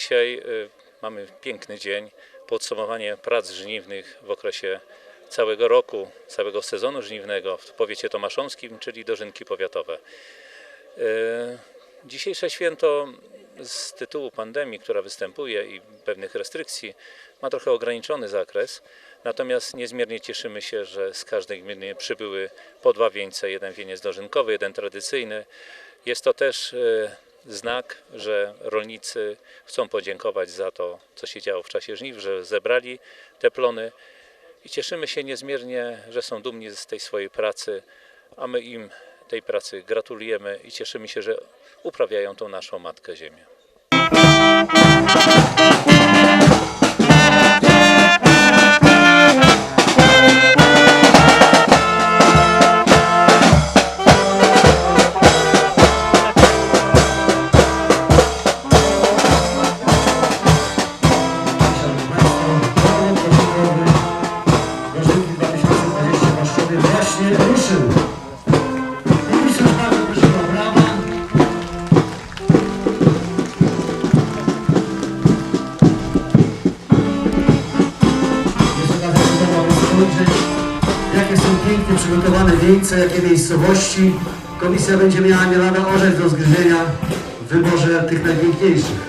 dzisiaj y, mamy piękny dzień, podsumowanie prac żniwnych w okresie całego roku, całego sezonu żniwnego w powiecie tomaszowskim, czyli dożynki powiatowe. Y, Dzisiejsze święto z tytułu pandemii, która występuje i pewnych restrykcji, ma trochę ograniczony zakres. Natomiast niezmiernie cieszymy się, że z każdej gminy przybyły po dwa wieńce, jeden wieniec dożynkowy, jeden tradycyjny. Jest to też e, znak, że rolnicy chcą podziękować za to, co się działo w czasie żniw, że zebrali te plony i cieszymy się niezmiernie, że są dumni z tej swojej pracy, a my im tej pracy gratulujemy i cieszymy się, że uprawiają tą naszą Matkę Ziemię. Jakie miejscowości. Komisja będzie miała mielane orzech do zgryzienia w wyborze tych najpiękniejszych.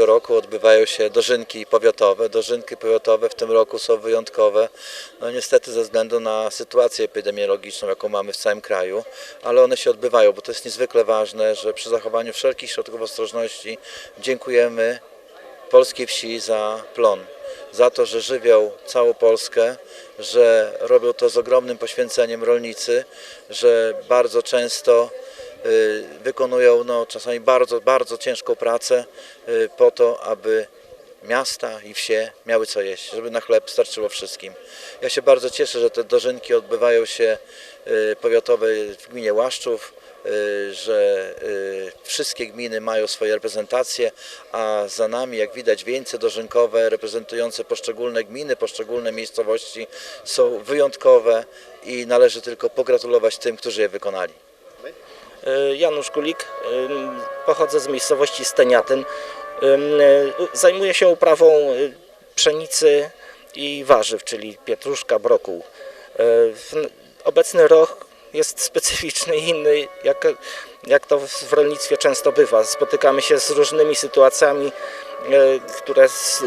Każdego roku odbywają się dożynki powiatowe. Dożynki powiatowe w tym roku są wyjątkowe, no niestety ze względu na sytuację epidemiologiczną, jaką mamy w całym kraju, ale one się odbywają, bo to jest niezwykle ważne, że przy zachowaniu wszelkich środków ostrożności dziękujemy polskiej wsi za plon, za to, że żywią całą Polskę, że robią to z ogromnym poświęceniem rolnicy, że bardzo często wykonują no, czasami bardzo, bardzo ciężką pracę y, po to, aby miasta i wsie miały co jeść, żeby na chleb starczyło wszystkim. Ja się bardzo cieszę, że te dożynki odbywają się y, powiatowe w gminie Łaszczów, y, że y, wszystkie gminy mają swoje reprezentacje, a za nami, jak widać, wieńce dożynkowe reprezentujące poszczególne gminy, poszczególne miejscowości są wyjątkowe i należy tylko pogratulować tym, którzy je wykonali. E, Janusz Kulik, pochodzę z miejscowości Steniatyn. E, Zajmuję się uprawą e, pszenicy i warzyw, czyli pietruszka, brokuł. Obecny rok jest specyficzny i inny, jak, jak to w rolnictwie często bywa. Spotykamy się z różnymi sytuacjami, które z,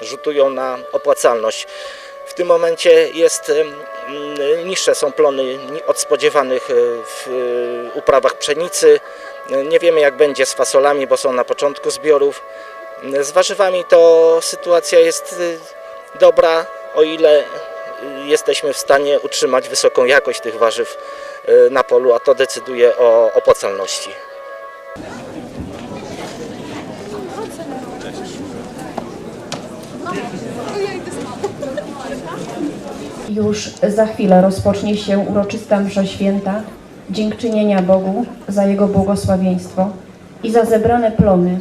rzutują na opłacalność. W tym momencie jest niższe są plony od spodziewanych e, w e, uprawach pszenicy. Nie wiemy jak będzie z fasolami, bo są na początku zbiorów. Z warzywami to sytuacja jest e, dobra, o ile jesteśmy w stanie utrzymać wysoką jakość tych warzyw na polu, a to decyduje o opłacalności. Już za chwilę rozpocznie się uroczysta msza święta, dziękczynienia Bogu za Jego błogosławieństwo i za zebrane plony,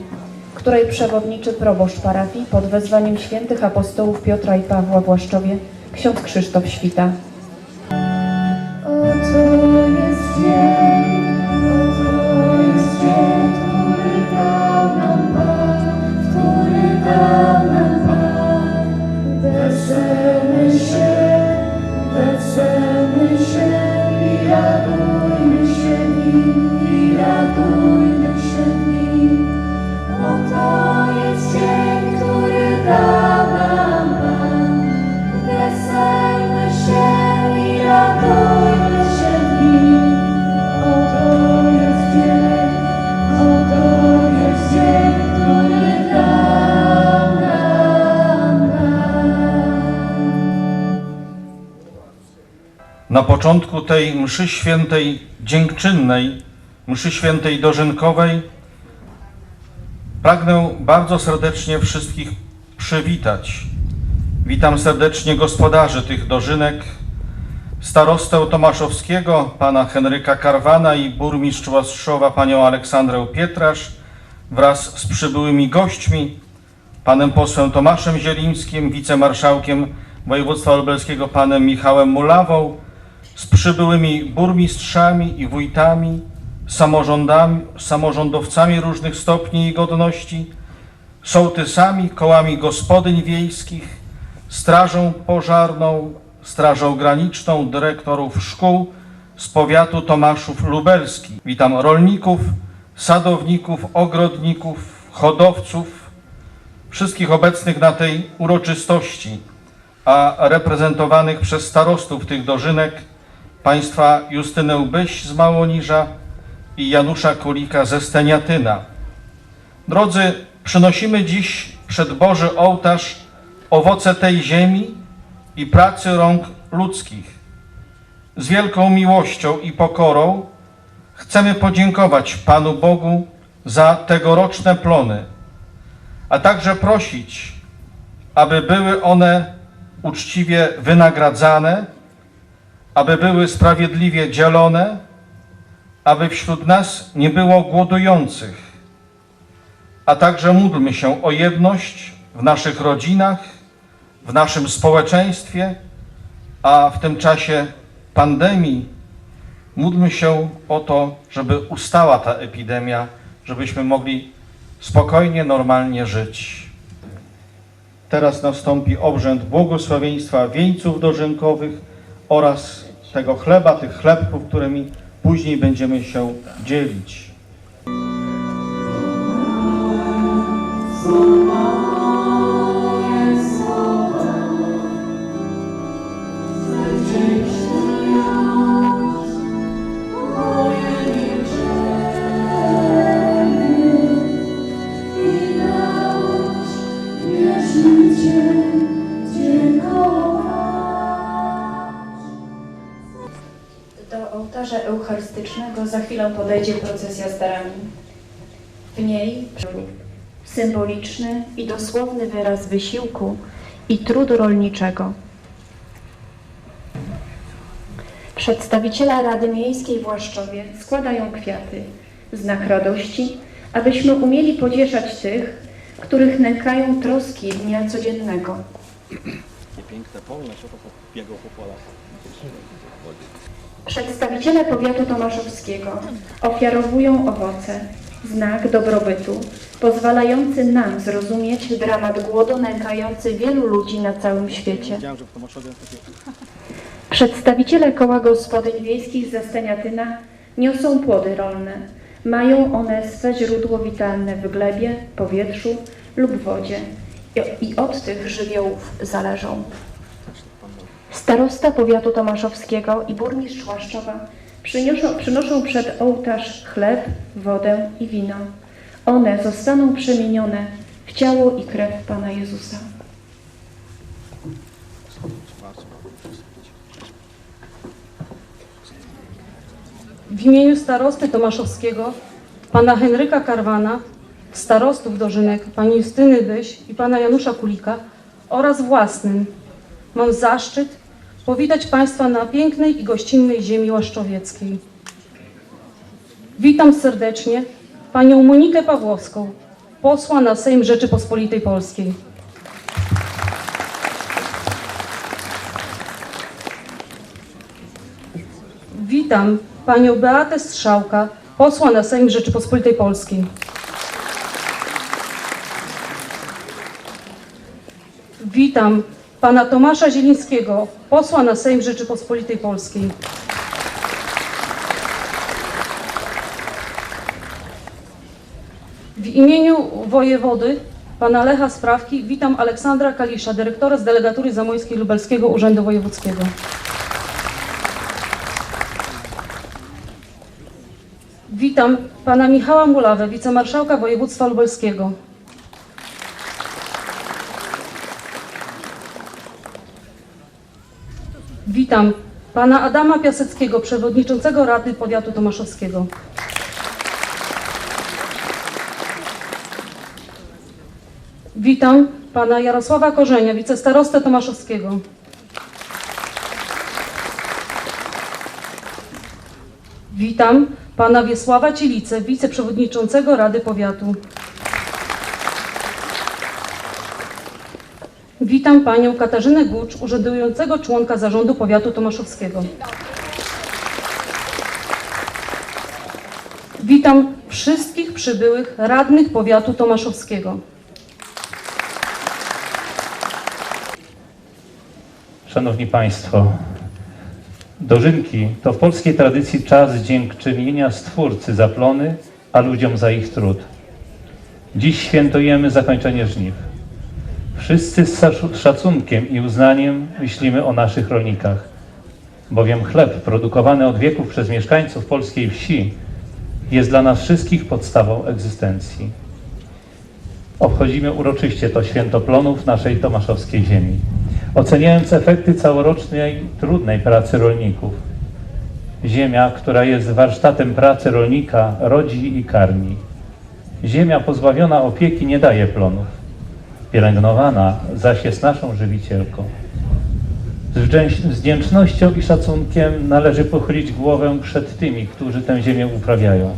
której przewodniczy proboszcz parafii pod wezwaniem świętych apostołów Piotra i Pawła w Łaszczowie, ksiądz Krzysztof Świta. Na początku tej mszy świętej dziękczynnej, mszy świętej dożynkowej, pragnę bardzo serdecznie wszystkich przywitać. Witam serdecznie gospodarzy tych dożynek, starostę Tomaszowskiego, pana Henryka Karwana i burmistrz Łastrzowa, panią Aleksandrę Pietrasz, wraz z przybyłymi gośćmi, panem posłem Tomaszem Zielińskim, wicemarszałkiem województwa lubelskiego panem Michałem Mulawą, z przybyłymi burmistrzami i wójtami, samorządami, samorządowcami różnych stopni i godności, sołtysami, kołami gospodyń wiejskich, strażą pożarną, strażą graniczną, dyrektorów szkół z powiatu Tomaszów Lubelski. Witam rolników, sadowników, ogrodników, hodowców, wszystkich obecnych na tej uroczystości, a reprezentowanych przez starostów tych dożynek, państwa Justynę Byś z Małoniża i Janusza Kulika ze Steniatyna. Drodzy, przynosimy dziś przed Boży ołtarz owoce tej ziemi i pracy rąk ludzkich. Z wielką miłością i pokorą chcemy podziękować Panu Bogu za tegoroczne plony, a także prosić, aby były one uczciwie wynagradzane, aby były sprawiedliwie dzielone, aby wśród nas nie było głodujących, a także módlmy się o jedność w naszych rodzinach, w naszym społeczeństwie, a w tym czasie pandemii módlmy się o to, żeby ustała ta epidemia, żebyśmy mogli spokojnie, normalnie żyć. Teraz nastąpi obrzęd błogosławieństwa wieńców dożynkowych oraz tego chleba, tych chlebków, którymi później będziemy się dzielić. Za chwilę podejdzie procesja z darami. W niej symboliczny i dosłowny wyraz wysiłku i trudu rolniczego. Przedstawiciele Rady Miejskiej w Łaszczowie składają kwiaty, znak radości, abyśmy umieli pocieszać tych, których nękają troski dnia codziennego. Piękne polne, co to biegał po polach. Przedstawiciele powiatu tomaszowskiego ofiarowują owoce, znak dobrobytu, pozwalający nam zrozumieć dramat głodu nękający wielu ludzi na całym świecie. Przedstawiciele koła gospodyń wiejskich ze Steniatyna niosą płody rolne. Mają one swe źródło witalne w glebie, powietrzu lub wodzie i od tych żywiołów zależą. Starosta powiatu tomaszowskiego i burmistrz Łaszczowa przyniosą, przynoszą przed ołtarz chleb, wodę i wino. One zostaną przemienione w ciało i krew Pana Jezusa. W imieniu starosty tomaszowskiego, pana Henryka Karwana, starostów Dożynek, pani Justyny Byś i pana Janusza Kulika oraz własnym mam zaszczyt powitać państwa na pięknej i gościnnej ziemi łaszczowieckiej. Witam serdecznie panią Monikę Pawłowską, posła na Sejm Rzeczypospolitej Polskiej. Witam panią Beatę Strzałka, posła na Sejm Rzeczypospolitej Polskiej. Witam pana Tomasza Zielińskiego, posła na Sejm Rzeczypospolitej Polskiej. W imieniu wojewody pana Lecha Sprawki witam Aleksandra Kalisza, dyrektora z delegatury zamojskiej Lubelskiego Urzędu Wojewódzkiego. Witam pana Michała Mulawę, wicemarszałka województwa lubelskiego. Witam pana Adama Piaseckiego, przewodniczącego Rady Powiatu Tomaszowskiego. Witam pana Jarosława Korzenia, wicestarostę Tomaszowskiego. Witam pana Wiesława Cielice, wiceprzewodniczącego Rady Powiatu. Witam panią Katarzynę Gucz, urzędującego członka zarządu powiatu tomaszowskiego. Witam wszystkich przybyłych radnych powiatu tomaszowskiego. Szanowni Państwo, dożynki to w polskiej tradycji czas dziękczynienia Stwórcy za plony, a ludziom za ich trud. Dziś świętujemy zakończenie żniw. Wszyscy z szacu- szacunkiem i uznaniem myślimy o naszych rolnikach, bowiem chleb produkowany od wieków przez mieszkańców polskiej wsi jest dla nas wszystkich podstawą egzystencji. Obchodzimy uroczyście to święto plonów naszej tomaszowskiej ziemi, oceniając efekty całorocznej, trudnej pracy rolników. Ziemia, która jest warsztatem pracy rolnika, rodzi i karmi. Ziemia pozbawiona opieki nie daje plonów. Pielęgnowana zaś jest naszą żywicielką. Z wdzięcz- z wdzięcznością i szacunkiem należy pochylić głowę przed tymi, którzy tę ziemię uprawiają.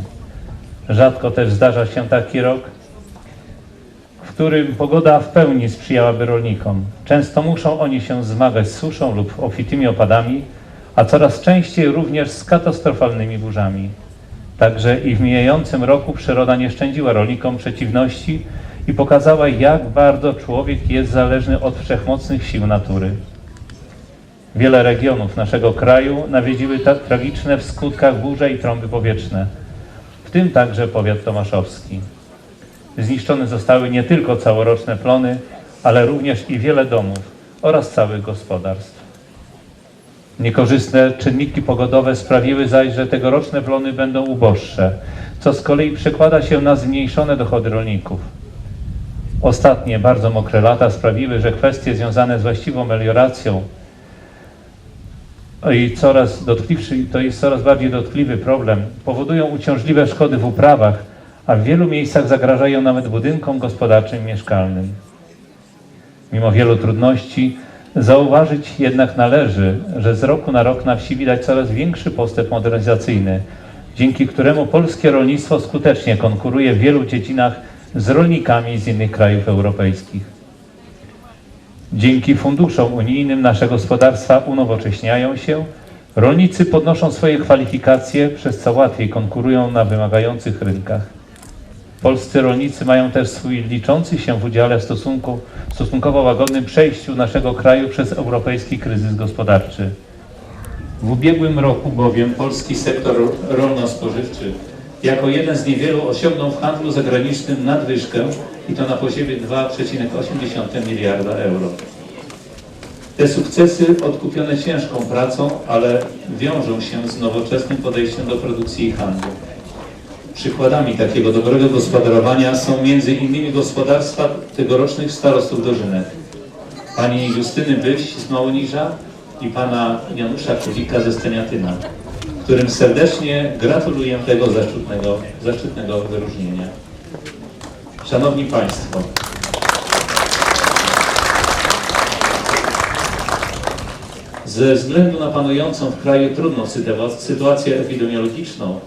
Rzadko też zdarza się taki rok, w którym pogoda w pełni sprzyjałaby rolnikom. Często muszą oni się zmagać z suszą lub obfitymi opadami, a coraz częściej również z katastrofalnymi burzami. Także i w mijającym roku przyroda nie szczędziła rolnikom przeciwności i pokazała, jak bardzo człowiek jest zależny od wszechmocnych sił natury. Wiele regionów naszego kraju nawiedziły tak tragiczne w skutkach burze i trąby powietrzne, w tym także powiat tomaszowski. Zniszczone zostały nie tylko całoroczne plony, ale również i wiele domów oraz całych gospodarstw. Niekorzystne czynniki pogodowe sprawiły zaś, że tegoroczne plony będą uboższe, co z kolei przekłada się na zmniejszone dochody rolników. Ostatnie bardzo mokre lata sprawiły, że kwestie związane z właściwą melioracją i coraz dotkliwszy, to jest coraz bardziej dotkliwy problem, powodują uciążliwe szkody w uprawach, a w wielu miejscach zagrażają nawet budynkom gospodarczym i mieszkalnym. Mimo wielu trudności, zauważyć jednak należy, że z roku na rok na wsi widać coraz większy postęp modernizacyjny, dzięki któremu polskie rolnictwo skutecznie konkuruje w wielu dziedzinach z rolnikami z innych krajów europejskich. Dzięki funduszom unijnym nasze gospodarstwa unowocześniają się, rolnicy podnoszą swoje kwalifikacje, przez co łatwiej konkurują na wymagających rynkach. Polscy rolnicy mają też swój liczący się w udziale w stosunku, stosunkowo łagodnym przejściu naszego kraju przez europejski kryzys gospodarczy. W ubiegłym roku bowiem polski sektor rolno-spożywczy jako jeden z niewielu osiągnął w handlu zagranicznym nadwyżkę i to na poziomie 2,8 miliarda euro. Te sukcesy odkupione ciężką pracą, ale wiążą się z nowoczesnym podejściem do produkcji i handlu. Przykładami takiego dobrego gospodarowania są innymi gospodarstwa tegorocznych starostów Dożynek. Pani Justyny Byś z Małoniża i pana Janusza Kulika ze Steniatyna, którym serdecznie gratuluję tego zaszczytnego, zaszczytnego wyróżnienia. Szanowni Państwo, ze względu na panującą w kraju trudną sytua- sytuację epidemiologiczną,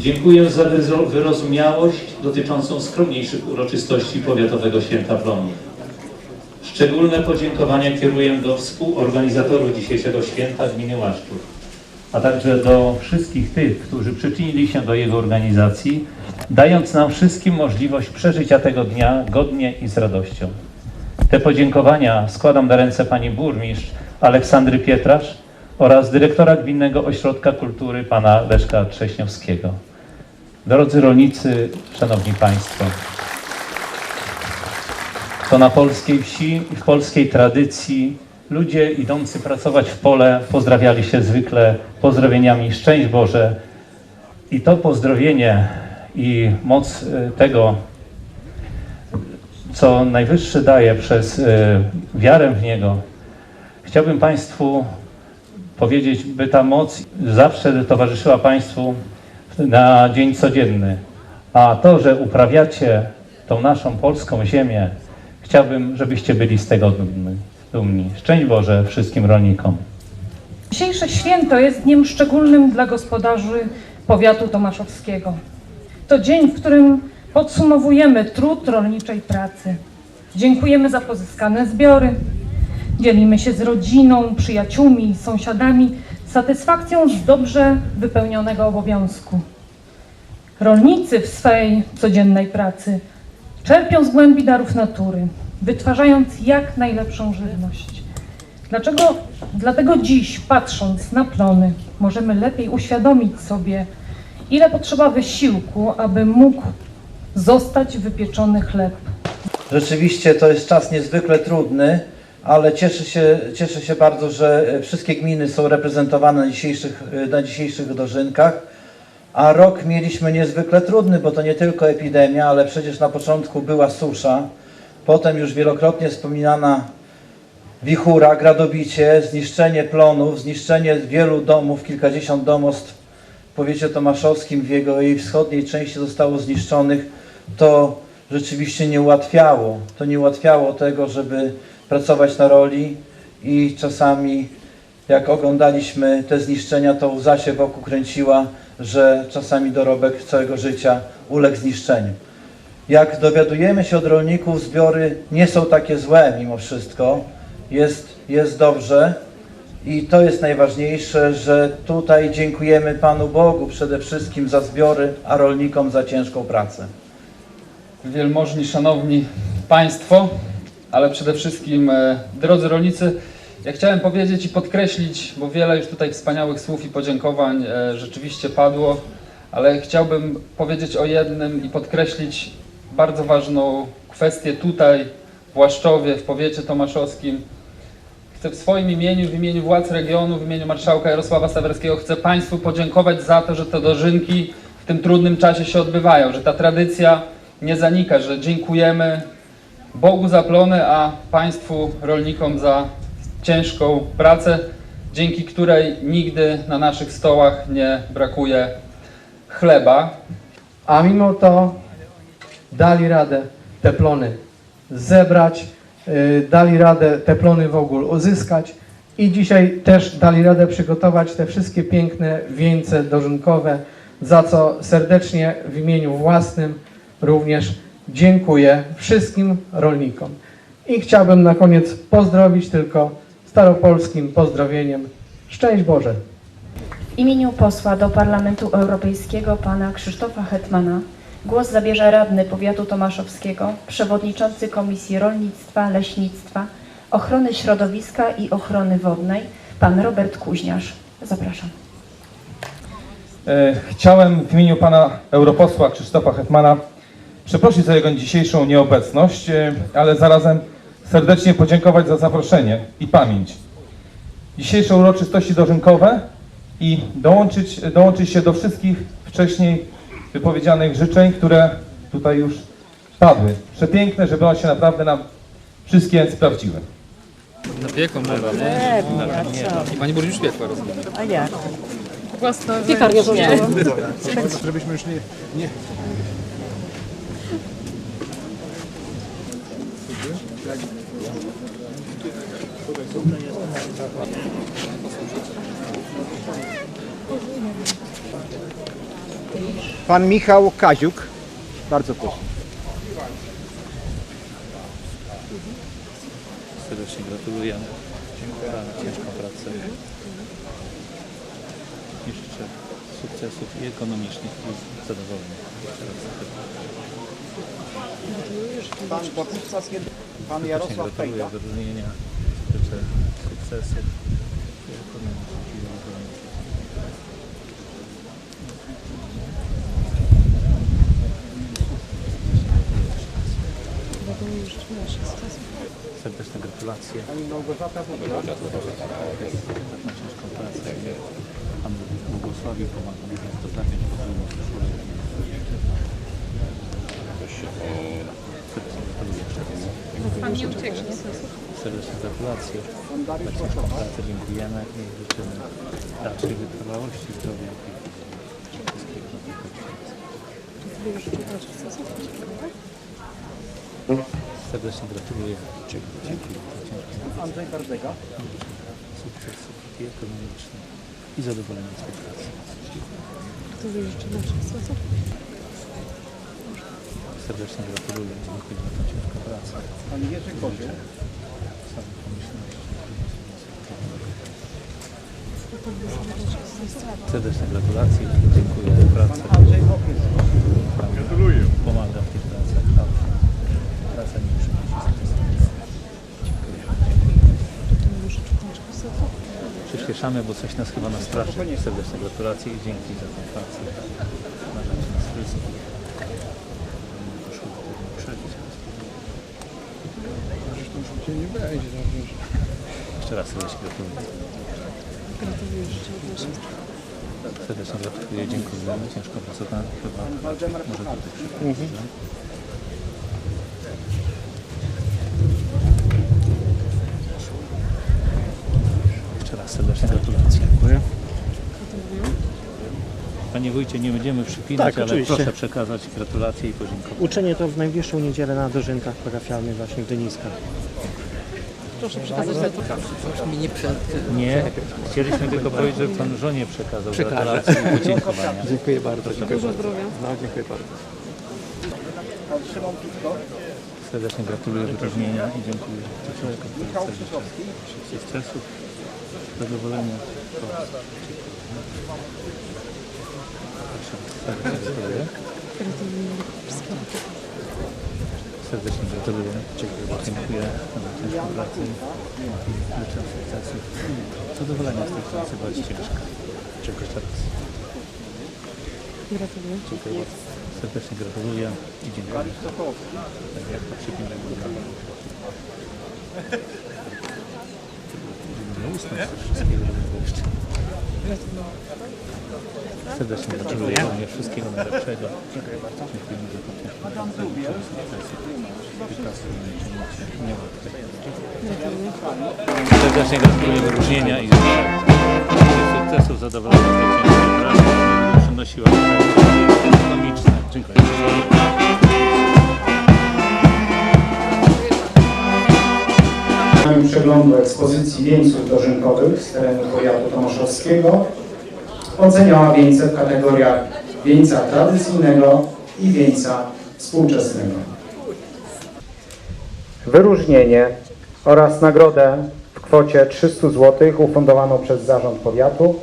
Dziękuję za wyro- wyrozumiałość dotyczącą skromniejszych uroczystości Powiatowego Święta Plonów. Szczególne podziękowania kieruję do współorganizatorów dzisiejszego święta gminy Łaszczów, a także do wszystkich tych, którzy przyczynili się do jego organizacji, dając nam wszystkim możliwość przeżycia tego dnia godnie i z radością. Te podziękowania składam na ręce pani burmistrz Aleksandry Pietrasz oraz dyrektora Gminnego Ośrodka Kultury pana Leszka Trześniowskiego. Drodzy rolnicy, szanowni państwo, to na polskiej wsi i w polskiej tradycji ludzie idący pracować w pole pozdrawiali się zwykle pozdrowieniami Szczęść Boże i to pozdrowienie i moc y, tego, co Najwyższy daje przez y, wiarę w Niego, chciałbym Państwu powiedzieć, by ta moc zawsze towarzyszyła Państwu na dzień codzienny. A to, że uprawiacie tą naszą polską ziemię, chciałbym, żebyście byli z tego dumni. Dumni. Szczęść Boże wszystkim rolnikom. Dzisiejsze święto jest dniem szczególnym dla gospodarzy powiatu tomaszowskiego. To dzień, w którym podsumowujemy trud rolniczej pracy. Dziękujemy za pozyskane zbiory. Dzielimy się z rodziną, przyjaciółmi sąsiadami satysfakcją z dobrze wypełnionego obowiązku. Rolnicy w swej codziennej pracy czerpią z głębi darów natury, wytwarzając jak najlepszą żywność. Dlaczego? Dlatego dziś, patrząc na plony, możemy lepiej uświadomić sobie, ile potrzeba wysiłku, aby mógł zostać wypieczony chleb. Rzeczywiście to jest czas niezwykle trudny, ale cieszę się, cieszę się bardzo, że wszystkie gminy są reprezentowane na dzisiejszych, na dzisiejszych dożynkach. A rok mieliśmy niezwykle trudny, bo to nie tylko epidemia, ale przecież na początku była susza, potem już wielokrotnie wspominana wichura, gradobicie, zniszczenie plonów, zniszczenie wielu domów, kilkadziesiąt domostw w powiecie tomaszowskim, w jego jej wschodniej części zostało zniszczonych. To rzeczywiście nie ułatwiało. To nie ułatwiało tego, żeby pracować na roli i czasami jak oglądaliśmy te zniszczenia, to łza się wokół kręciła, że czasami dorobek całego życia uległ zniszczeniu. Jak dowiadujemy się od rolników, zbiory nie są takie złe mimo wszystko. Jest, jest dobrze i to jest najważniejsze, że tutaj dziękujemy Panu Bogu przede wszystkim za zbiory, a rolnikom za ciężką pracę. wielmożni, szanowni Państwo, ale przede wszystkim e, drodzy rolnicy, ja chciałem powiedzieć i podkreślić, bo wiele już tutaj wspaniałych słów i podziękowań e, rzeczywiście padło, ale chciałbym powiedzieć o jednym i podkreślić bardzo ważną kwestię tutaj, w Łaszczowie, w powiecie tomaszowskim. Chcę w swoim imieniu, w imieniu władz regionu, w imieniu marszałka Jarosława Stawerskiego, chcę Państwu podziękować za to, że te dożynki w tym trudnym czasie się odbywają, że ta tradycja nie zanika, że dziękujemy Bogu za plony, a Państwu rolnikom za ciężką pracę, dzięki której nigdy na naszych stołach nie brakuje chleba. A mimo to dali radę te plony zebrać, y, dali radę te plony w ogóle uzyskać i dzisiaj też dali radę przygotować te wszystkie piękne wieńce dożynkowe, za co serdecznie w imieniu własnym również dziękuję wszystkim rolnikom. I chciałbym na koniec pozdrowić tylko staropolskim pozdrowieniem. Szczęść Boże! W imieniu posła do Parlamentu Europejskiego pana Krzysztofa Hetmana głos zabierze radny powiatu tomaszowskiego, przewodniczący Komisji Rolnictwa, Leśnictwa, Ochrony Środowiska i Ochrony Wodnej, pan Robert Kuźniarz. Zapraszam. E, Chciałem w imieniu pana europosła Krzysztofa Hetmana przeprosić za jego dzisiejszą nieobecność, e, ale zarazem serdecznie podziękować za zaproszenie i pamięć. Dzisiejsze uroczystości dożynkowe i dołączyć, dołączyć się do wszystkich wcześniej wypowiedzianych życzeń, które tutaj już padły. Przepiękne, żeby one się naprawdę nam wszystkie sprawdziły. Na piekło mowa, nie? I pani burmistrz piekła, rozumiem. A jak? Piekarnia. Żebyśmy już nie, nie Pan Michał Kaziuk. Bardzo proszę. Serdecznie gratuluję. Dziękuję za ciężką pracę. I życzę sukcesów i ekonomicznych i zadowolenia. Jeszcze Pan Pan Jarosław gratuluję Pejda. wyróżnienia. Życzę sukcesów i ekonomicznych i zadowolenia. Serdeczne gratulacje. Pani Małgorzata Wójcik. na ciężką pracę. Pan błogosławił, pomaga mi to zapiąć. Pan nie ucieknie. Serdeczne gratulacje. Za ciężką pracę dziękujemy i życzymy dalszej wytrwałości, zdrowia i wszystkiego dobrego. Serdecznie gratuluję. Dziękuję. Andrzej Bardega. sukcesów i ekonomicznych i zadowolenia z tej pracy. Serdecznie gratuluję. Dziękuję za tę ciężką pracę. Pan Jerzy Kozioł. Serdeczne gratulacje. Dziękuję za pracę. Andrzej Wokiewski. Gratuluję. Pomaga w tych pracach. Praca nie. Dziękuję. Przyspieszamy, bo coś nas chyba nastraszy. Serdeczne gratulacje i dzięki za tę pracę. Należy nas wszystkich. Koszulkę nie przebić. Jeszcze raz serdecznie gratuluję. Serdecznie gratuluję, dziękuję. Ciężko pracowałem chyba. Waldemar Może tutaj przyjdę. Jeszcze raz serdecznie gratulacje. Dziękuję. Panie wójcie, nie będziemy przypinać, Tak, ale oczywiście. proszę przekazać gratulacje i podziękowania. Uczenie to w najbliższą niedzielę na dożynkach parafialnych właśnie w Dyniskach. Proszę przekazać Nie, chcieliśmy tylko powiedzieć, że pan żonie przekazał gratulacje i podziękowania. Dziękuję bardzo. Dziękuję Dużo zdrowia. No, dziękuję bardzo. Pan Szymon Pisko. Serdecznie gratuluję wyróżnienia i dziękuję. Sukcesów, zadowolenia. Gratuluję. Serdecznie gratuluję. Dziękuję za ciężką pracę. i Życzę sukcesów zadowolenia z tej pracy, jest ciężka. Dziękuję jeszcze raz. Gratuluję. Dziękuję bardzo. Serdecznie gratuluję i dziękuję. Tak jak patrzymy na górę. Nie usnąć wszystkiego dobrego jeszcze. Serdecznie gratuluję również wszystkiego najlepszego. Dziękuję bardzo. Serdecznie gratuluję wyróżnienia i sukcesów, zadowolenia z tej ciężkiej pracy, przynosiła ekonomiczne. Dziękuję. Przeglądu ekspozycji wieńców dożynkowych z terenu powiatu tomaszowskiego. Oceniała wieńce w kategoriach wieńca tradycyjnego i wieńca współczesnego. Wyróżnienie oraz nagrodę w kwocie 300 zł ufundowaną przez Zarząd Powiatu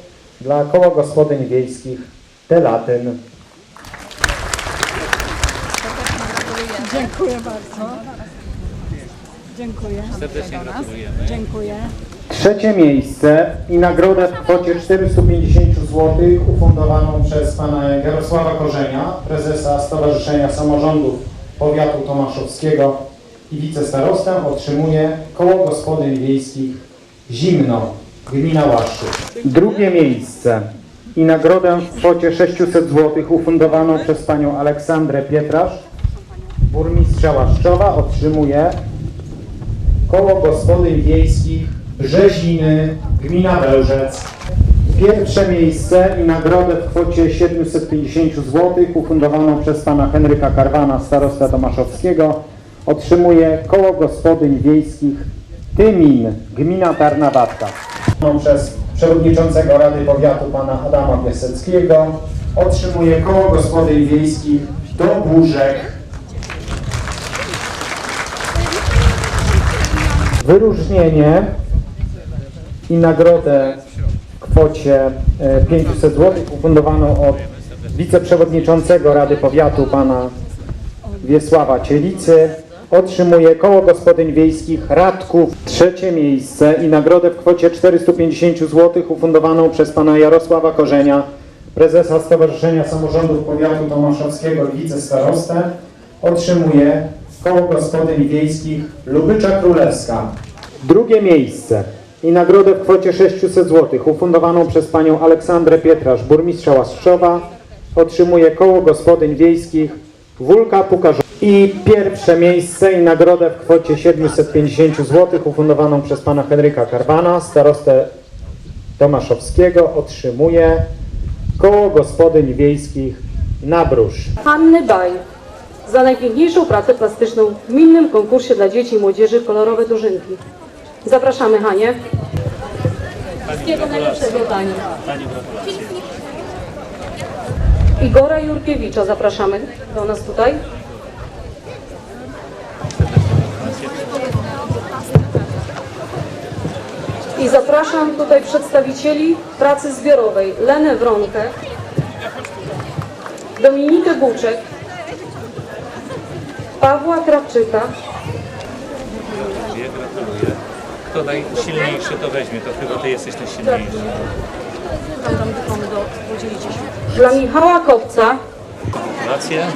dla Koła Gospodyń Wiejskich Telatyn. Dziękuję bardzo. Dziękuję. Serdecznie gratulujemy. Dziękuję. Trzecie miejsce i nagrodę w kwocie 450 zł ufundowaną przez pana Jarosława Korzenia, prezesa Stowarzyszenia Samorządów Powiatu Tomaszowskiego i wicestarostę otrzymuje Koło Gospodyń Wiejskich Zimno, gmina Łaszczów. Drugie miejsce i nagrodę w kwocie 600 zł ufundowaną przez panią Aleksandrę Pietrasz, burmistrza Łaszczowa otrzymuje Koło Gospodyń Wiejskich Brzeziny, gmina Bełżec. Pierwsze miejsce i nagrodę w kwocie 750 zł ufundowaną przez pana Henryka Karwana, starosta Tomaszowskiego, otrzymuje Koło Gospodyń Wiejskich Tymin, gmina Tarnawatka. Przez przewodniczącego Rady Powiatu pana Adama Piaseckiego otrzymuje Koło Gospodyń Wiejskich Dobórzek. wyróżnienie i nagrodę w kwocie e, 500 zł ufundowaną od wiceprzewodniczącego Rady Powiatu pana Wiesława Cielicy. Otrzymuje Koło Gospodyń Wiejskich Radków trzecie miejsce i nagrodę w kwocie 450 zł ufundowaną przez pana Jarosława Korzenia, prezesa Stowarzyszenia Samorządów Powiatu Tomaszowskiego i wicestarostę. Otrzymuje Koło Gospodyń Wiejskich Lubycza Królewska. Drugie miejsce i nagrodę w kwocie 600 zł ufundowaną przez panią Aleksandrę Pietrasz, burmistrza Łaszczowa, otrzymuje Koło Gospodyń Wiejskich Wólka Pukarzowa. I pierwsze miejsce i nagrodę w kwocie 750 zł ufundowaną przez pana Henryka Karwana, starostę Tomaszowskiego, otrzymuje Koło Gospodyń Wiejskich Nabróż. Hanny Baj za najpiękniejszą pracę plastyczną w gminnym konkursie dla dzieci i młodzieży Kolorowe Dożynki. Zapraszamy Hanię. Wszystkiego najlepszego Pani. Igora Jurkiewicza zapraszamy do nas tutaj. I zapraszam tutaj przedstawicieli pracy zbiorowej Lenę Wronkę, Dominikę Buczek, Pawła Krawczyka, gratuluję. Kto najsilniejszy to weźmie, to chyba ty jesteś najsilniejszy. Dla Michała Kopca, Gratulacje.